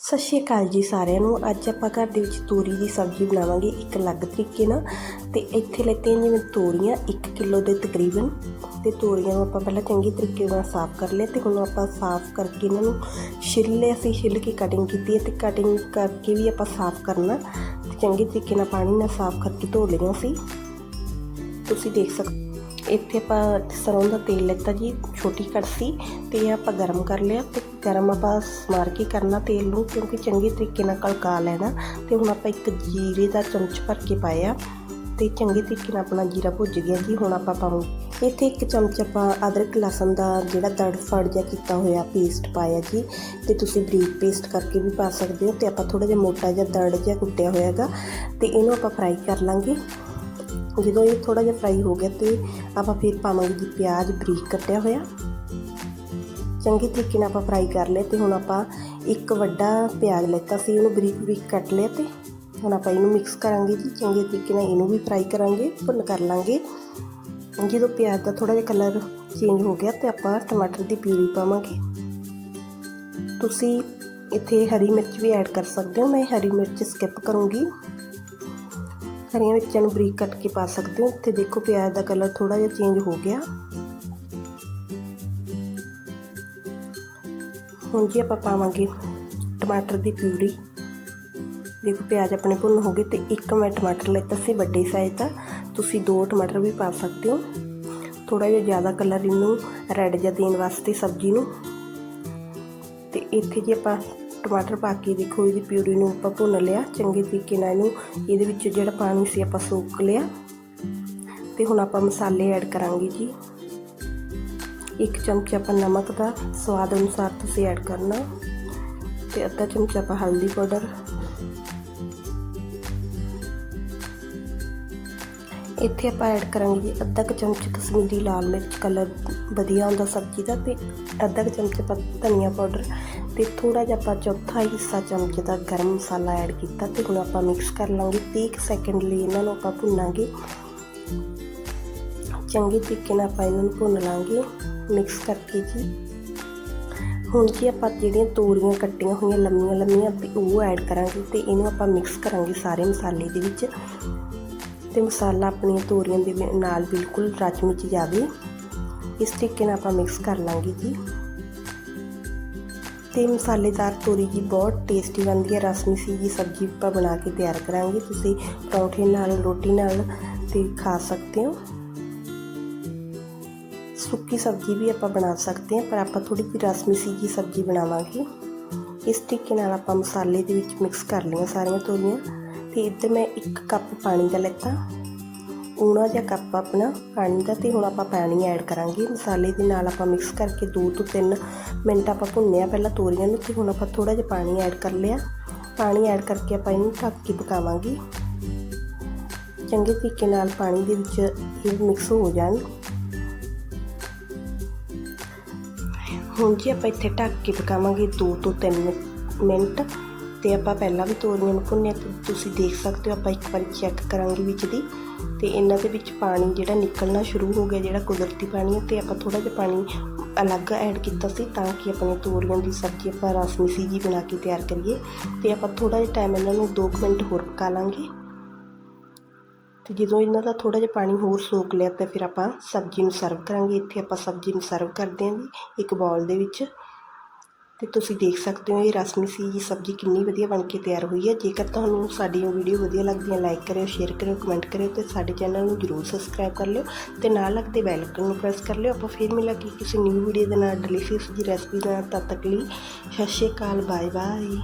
ਸਤਿ ਸ਼੍ਰੀ ਅਕਾਲ ਜੀ ਸਾਰਿਆਂ ਨੂੰ। ਅੱਜ ਆਪਾਂ ਘਰ ਦੇ ਵਿੱਚ ਤੋਰੀ ਦੀ ਸਬਜ਼ੀ ਬਣਾਵਾਂਗੇ ਇੱਕ ਅਲੱਗ ਤਰੀਕੇ ਨਾਲ। ਤੇ ਇੱਥੇ ਲੈਤੇ ਹਾਂ ਜਿਵੇਂ ਤੋਰੀਆਂ 1 ਕਿਲੋ ਦੇ ਤਕਰੀਬਨ। ਤੇ ਤੋਰੀਆਂ ਨੂੰ ਆਪਾਂ ਪਹਿਲਾਂ ਚੰਗੀ ਤਰੀਕੇ ਨਾਲ ਸਾਫ਼ ਕਰ ਲਿਆ ਤੇ ਹੁਣ ਆਪਾਂ ਸਾਫ਼ ਕਰਕੇ ਇਹਨਾਂ ਨੂੰ ਛਿੱਲ ਲਿਆ ਸੀ ਛਿੱਲ ਕੇ ਕਟਿੰਗ ਕੀਤੀ ਹੈ ਤੇ ਕਟਿੰਗ ਕਰਕੇ ਵੀ ਆਪਾਂ ਸਾਫ਼ ਕਰਨਾ। ਤੇ ਚੰਗੇ ਤਰੀਕੇ ਨਾਲ ਪਾਣੀ ਨਾਲ ਸਾਫ਼ ਕਰਕੇ ਧੋ ਲਈਆਂ ਸੀ। ਤੁਸੀਂ ਦੇਖ ਸਕਦੇ ਇੱਥੇ ਆਪਾਂ ਸਰੋਂ ਦਾ ਤੇਲ ਲੈਤਾ ਜੀ, ਛੋਟੀ ਕੜਛੀ ਤੇ ਇਹ ਆਪਾਂ ਗਰਮ ਕਰ ਲਿਆ ਤੇ ਗਰਮ ਆਪਾਂ ਸਮਾਰ ਕੇ ਕਰਨਾ ਤੇਲ ਨੂੰ ਕਿਉਂਕਿ ਚੰਗੇ ਤਰੀਕੇ ਨਾਲ ਕਲਕਾ ਲੈਣਾ ਤੇ ਹੁਣ ਆਪਾਂ ਇੱਕ ਜੀਰੇ ਦਾ ਚਮਚ ਭਰ ਕੇ ਪਾਇਆ ਤੇ ਚੰਗੇ ਤਰੀਕੇ ਨਾਲ ਆਪਣਾ ਜੀਰਾ ਭੁੱਜ ਗਿਆ ਜੀ, ਹੁਣ ਆਪਾਂ ਪਾਵਾਂਗੇ। ਇੱਥੇ ਇੱਕ ਚਮਚ ਆਪਾਂ ਅਦਰਕ ਲਸਣ ਦਾ ਜਿਹੜਾ ਦੜ ਫੜ ਜਿਹਾ ਕੀਤਾ ਹੋਇਆ ਪੇਸਟ ਪਾਇਆ ਜੀ ਤੇ ਤੁਸੀਂ ਬਰੀਕ ਪੇਸਟ ਕਰਕੇ ਵੀ ਪਾ ਸਕਦੇ ਹੋ ਤੇ ਆਪਾਂ ਥੋੜਾ ਜਿਹਾ ਮੋਟਾ ਜਿਹਾ ਦੜ ਜਿਹਾ ਕੁੱਟਿਆ ਹੋਇਆਗਾ ਤੇ ਇਹਨੂੰ ਆਪਾਂ ਫਰਾਈ ਕਰ ਲਾਂਗੇ। ਜਦੋਂ ਇਹ ਥੋੜਾ ਜਿਹਾ ਫਰਾਈ ਹੋ ਗਿਆ ਤੇ ਆਪਾਂ ਫਿਰ ਪਾਵਾਂਗੇ ਜੀ ਪਿਆਜ਼ ਬਰੀਕ ਕੱਟਿਆ ਹੋਇਆ। ਚੰਗੇ ਤਰੀਕੇ ਨਾਲ ਆਪਾਂ ਫਰਾਈ ਕਰ ਲਿਆ ਤੇ ਹੁਣ ਆਪਾਂ ਇੱਕ ਵੱਡਾ ਪਿਆਜ਼ ਲੈਤਾ ਸੀ, ਉਹਨੂੰ ਬਰੀਕ ਬਰੀਕ ਕੱਟ ਲਿਆ ਤੇ ਹੁਣ ਆਪਾਂ ਇਹਨੂੰ ਮਿਕਸ ਕਰਾਂਗੇ ਜੀ। ਚੰਗੇ ਤਰੀਕੇ ਨਾਲ ਇਹਨੂੰ ਵੀ ਫਰਾਈ ਕਰਾਂਗੇ, ਭੁੰਨ ਕਰ ਲਾਂਗੇ। ਜਦੋਂ ਪਿਆਜ਼ ਦਾ ਥੋੜਾ ਜਿਹਾ ਕਲਰ ਚੇਂਜ ਹੋ ਗਿਆ ਤੇ ਆਪਾਂ ਟਮਾਟਰ ਦੀ ਪਿਊਰੀ ਪਾਵਾਂਗੇ। ਤੁਸੀਂ ਇੱਥੇ ਹਰੀ ਮਿਰਚ ਵੀ ਐਡ ਕਰ ਸਕਦੇ ਹੋ, ਮੈਂ ਹਰੀ ਮਿਰਚ ਸਕਿਪ ਕਰੂੰਗੀ। ਹਰੀਆਂ ਮਿਰਚਾਂ ਨੂੰ ਬਰੀਕ ਕੱਟ ਕੇ ਪਾ ਸਕਦੇ ਹੋ। ਤੇ ਦੇਖੋ ਪਿਆਜ਼ ਦਾ ਕਲਰ ਥੋੜਾ ਜਿਹਾ ਚੇਂਜ ਹੋ ਗਿਆ। ਹੁਣ ਜੀ ਆਪਾਂ ਪਾਵਾਂਗੇ ਟਮਾਟਰ ਦੀ ਪਿਊਰੀ। ਦੇਖੋ ਪਿਆਜ਼ ਆਪਣੇ ਭੁੰਨ ਹੋ ਗਏ ਤੇ ਇੱਕ ਮੈਂ ਟਮਾਟਰ ਲੈਤਾ ਸੀ ਵੱਡੇ ਸਾਈਜ਼ ਦਾ। ਤੁਸੀਂ ਦੋ ਟਮਾਟਰ ਵੀ ਪਾ ਸਕਦੇ ਹੋ। ਥੋੜਾ ਜਿਹਾ ਜ਼ਿਆਦਾ ਕਲਰ ਇਹਨੂੰ ਰੈੱਡ ਜਿਹਾ ਦੇਣ ਵਾਸਤੇ ਸਬਜ਼ੀ ਨੂੰ। ਤੇ ਇੱਥੇ ਜੀ ਆਪਾਂ ਟਮਾਟਰ ਪਾ ਕੇ ਦੇਖੋ, ਇਹਦੀ ਪਿਊਰੀ ਨੂੰ ਆਪਾਂ ਭੁੰਨ ਲਿਆ। ਚੰਗੇ ਤਰੀਕੇ ਨਾਲ ਇਹਨੂੰ ਇਹਦੇ ਵਿੱਚ ਜਿਹੜਾ ਪਾਣੀ ਸੀ ਆਪਾਂ ਸੋਕ ਲਿਆ। ਤੇ ਹੁਣ ਆਪਾਂ ਮਸਾਲੇ ਐਡ ਕਰਾਂਗੇ ਜੀ। ਇੱਕ ਚਮਚਾ ਆਪਾਂ ਨਮਕ ਦਾ ਸਵਾਦ ਅਨੁਸਾਰ ਤੁਸੀਂ ਐਡ ਕਰਨਾ। ਤੇ ਅੱਧਾ ਚਮਚਾ ਆਪਾਂ ਹਲਦੀ ਪਾਊਡਰ। ਇੱਥੇ ਆਪਾਂ ਐਡ ਕਰਾਂਗੇ ਜੀ ਅੱਧਾ ਕੁ ਚਮਚ ਕਸ਼ਮੀਰੀ ਲਾਲ ਮਿਰਚ ਕਲਰ ਵਧੀਆ ਹੁੰਦਾ ਸਬਜ਼ੀ ਦਾ ਤੇ ਅੱਧਾ ਕੁ ਚਮਚ ਆਪਾਂ ਧਨੀਆ ਪਾਊਡਰ ਤੇ ਥੋੜਾ ਜਿਹਾ ਆਪਾਂ ਚੌਥਾ ਹਿੱਸਾ ਚਮਚ ਦਾ ਗਰਮ ਮਸਾਲਾ ਐਡ ਕੀਤਾ ਤੇ ਹੁਣ ਆਪਾਂ ਮਿਕਸ ਕਰ ਲਾਂਗੇ 30 ਸੈਕਿੰਡ ਲਈ ਇਹਨਾਂ ਨੂੰ ਆਪਾਂ ਭੁੰਨਾਂਗੇ। ਚੰਗੇ ਤਰੀਕੇ ਨਾਲ ਆਪਾਂ ਇਹਨਾਂ ਨੂੰ ਭੁੰਨ ਲਾਂਗੇ ਮਿਕਸ ਕਰਕੇ ਜੀ। ਹੁਣ ਜੀ ਆਪਾਂ ਜਿਹੜੀਆਂ ਤੋਰੀਆਂ ਕੱਟੀਆਂ ਹੋਈਆਂ ਲੰਮੀਆਂ ਲੰਮੀਆਂ ਤੇ ਉਹ ਐਡ ਕਰਾਂਗੇ ਤੇ ਇਹਨੂੰ ਆਪਾਂ ਮਿਕਸ ਕਰਾਂਗੇ ਸਾਰੇ ਮਸਾਲੇ ਦੇ ਵਿੱਚ। ਤੇ ਮਸਾਲਾ ਆਪਣੀਆਂ ਤੋਰੀਆਂ ਦੇ ਨਾਲ ਬਿਲਕੁਲ ਰਚ ਮਿਚ ਜਾਵੇ। ਇਸ ਤਰੀਕੇ ਨਾਲ ਆਪਾਂ ਮਿਕਸ ਕਰ ਲਾਂਗੇ ਜੀ। ਤੇ ਮਸਾਲੇਦਾਰ ਤੋਰੀ ਜੀ ਬਹੁਤ ਟੇਸਟੀ ਬਣਦੀ ਹੈ। ਰਸਮੀ ਸੀ ਜੀ ਸਬਜ਼ੀ ਆਪਾਂ ਬਣਾ ਕੇ ਤਿਆਰ ਕਰਾਂਗੇ। ਤੁਸੀਂ ਪਰੌਂਠੇ ਨਾਲ, ਰੋਟੀ ਨਾਲ ਤੇ ਖਾ ਸਕਦੇ ਹੋ। ਸੁੱਕੀ ਸਬਜ਼ੀ ਵੀ ਆਪਾਂ ਬਣਾ ਸਕਦੇ ਹਾਂ, ਪਰ ਆਪਾਂ ਥੋੜੀ ਜਿਹੀ ਰਸਮੀ ਸੀ ਜੀ ਸਬਜ਼ੀ ਬਣਾਵਾਂਗੇ। ਇਸ ਤਰੀਕੇ ਨਾਲ ਆਪਾਂ ਮਸਾਲੇ ਦੇ ਵਿੱਚ ਮਿਕਸ ਕਰ ਲਈਆਂ ਸਾਰੀਆਂ ਤੋਰੀਆਂ। ਤੇ ਇੱਧਰ ਮੈਂ ਇੱਕ ਕੱਪ ਪਾਣੀ ਦਾ ਲੈਤਾ। ਊਣਾ ਜਿਹਾ ਕੱਪ ਆਪਣਾ ਪਾਣੀ ਦਾ ਤੇ ਹੁਣ ਆਪਾਂ ਪਾਣੀ ਐਡ ਕਰਾਂਗੇ। ਮਸਾਲੇ ਦੇ ਨਾਲ ਆਪਾਂ ਮਿਕਸ ਕਰਕੇ 2 ਤੋਂ 3 ਮਿੰਟ ਆਪਾਂ ਭੁੰਨਿਆ ਪਹਿਲਾਂ ਤੋਰੀਆਂ ਨੂੰ ਤੇ ਹੁਣ ਆਪਾਂ ਥੋੜਾ ਜਿਹਾ ਪਾਣੀ ਐਡ ਕਰ ਲਿਆ। ਪਾਣੀ ਐਡ ਕਰਕੇ ਆਪਾਂ ਇਹਨੂੰ ਢੱਕ ਕੇ ਪਕਾਵਾਂਗੇ। ਚੰਗੇ ਤਰੀਕੇ ਨਾਲ ਪਾਣੀ ਦੇ ਵਿੱਚ ਇਹ ਮਿਕਸ ਹੋ ਜਾਣ। ਹੁਣ ਜੀ ਆਪਾਂ ਇੱਥੇ ਢੱਕ ਕੇ ਪਕਾਵਾਂਗੇ 2 ਤੋਂ 3 ਮਿੰਟ ਤੇ ਆਪਾਂ ਪਹਿਲਾਂ ਵੀ ਤੋਰੀਆਂ ਨੂੰ ਭੁੰਨਿਆ ਤੁਸੀਂ ਦੇਖ ਸਕਦੇ ਹੋ, ਆਪਾਂ ਇੱਕ ਵਾਰੀ ਚੈੱਕ ਕਰਾਂਗੇ ਵਿੱਚ ਦੀ। ਤੇ ਇਹਨਾਂ ਦੇ ਵਿੱਚ ਪਾਣੀ ਜਿਹੜਾ ਨਿਕਲਣਾ ਸ਼ੁਰੂ ਹੋ ਗਿਆ, ਜਿਹੜਾ ਕੁਦਰਤੀ ਪਾਣੀ ਹੈ, ਤੇ ਆਪਾਂ ਥੋੜਾ ਜਿਹਾ ਪਾਣੀ ਅਲੱਗ ਐਡ ਕੀਤਾ ਸੀ ਤਾਂ ਕਿ ਆਪਣੇ ਤੋਰੀਆਂ ਦੀ ਸਬਜ਼ੀ ਆਪਾਂ ਰਸਮੀ ਸੀ ਜੀ ਬਣਾ ਕੇ ਤਿਆਰ ਕਰੀਏ। ਤੇ ਆਪਾਂ ਥੋੜਾ ਜਿਹਾ ਟਾਈਮ ਇਹਨਾਂ ਨੂੰ 2 ਮਿੰਟ ਹੋਰ ਪਕਾ ਲਾਂਗੇ। ਤੇ ਜਦੋਂ ਇਹਨਾਂ ਦਾ ਥੋੜਾ ਜਿਹਾ ਪਾਣੀ ਹੋਰ ਸੋਕ ਲਿਆ, ਤਾਂ ਫਿਰ ਆਪਾਂ ਸਬਜ਼ੀ ਨੂੰ ਸਰਵ ਕਰਾਂਗੇ। ਇੱਥੇ ਆਪਾਂ ਸਬਜ਼ੀ ਨੂੰ ਸਰਵ ਕਰਦੇ ਹਾਂ ਜੀ, ਇੱਕ ਬਾਉਲ ਦੇ ਵਿੱਚ। ਤੇ ਤੁਸੀਂ ਦੇਖ ਸਕਦੇ ਹੋ ਇਹ ਰਸਮੀ ਸੀ ਜੀ ਸਬਜ਼ੀ ਕਿੰਨੀ ਵਧੀਆ ਬਣ ਕੇ ਤਿਆਰ ਹੋਈ ਹੈ। ਜੇਕਰ ਤੁਹਾਨੂੰ ਸਾਡੀ ਸਾਡੀਆਂ ਵੀਡੀਓ ਵਧੀਆ ਲੱਗਦੀ ਹੈ ਲਾਈਕ ਕਰਿਓ ਸ਼ੇਅਰ ਕਰਿਓ ਕਮੈਂਟ ਕਰਿਓ ਤੇ ਸਾਡੇ ਚੈਨਲ ਨੂੰ ਜਰੂਰ ਸਬਸਕ੍ਰਾਈਬ ਕਰ ਲਿਓ ਤੇ ਨਾਲ ਲੱਗਦੇ ਬੈਲ ਆਈਕਨ ਨੂੰ ਪ੍ਰੈਸ ਕਰ ਲਿਓ। ਆਪਾਂ ਫੇਰ ਮਿਲਾਂਗੇ ਕਿਸੇ ਨਿਊ ਵੀਡੀਓ ਦੇ ਨਾਲ ਡਿਲੀਸ਼ੀਅਸ ਜੀ ਰੈਸਪੀ ਨਾਲ। ਤਦ ਤੱਕ ਲਈ ਸਤਿ ਸ਼੍ਰੀ ਅਕਾਲ ਬਾਏ ਬਾਏ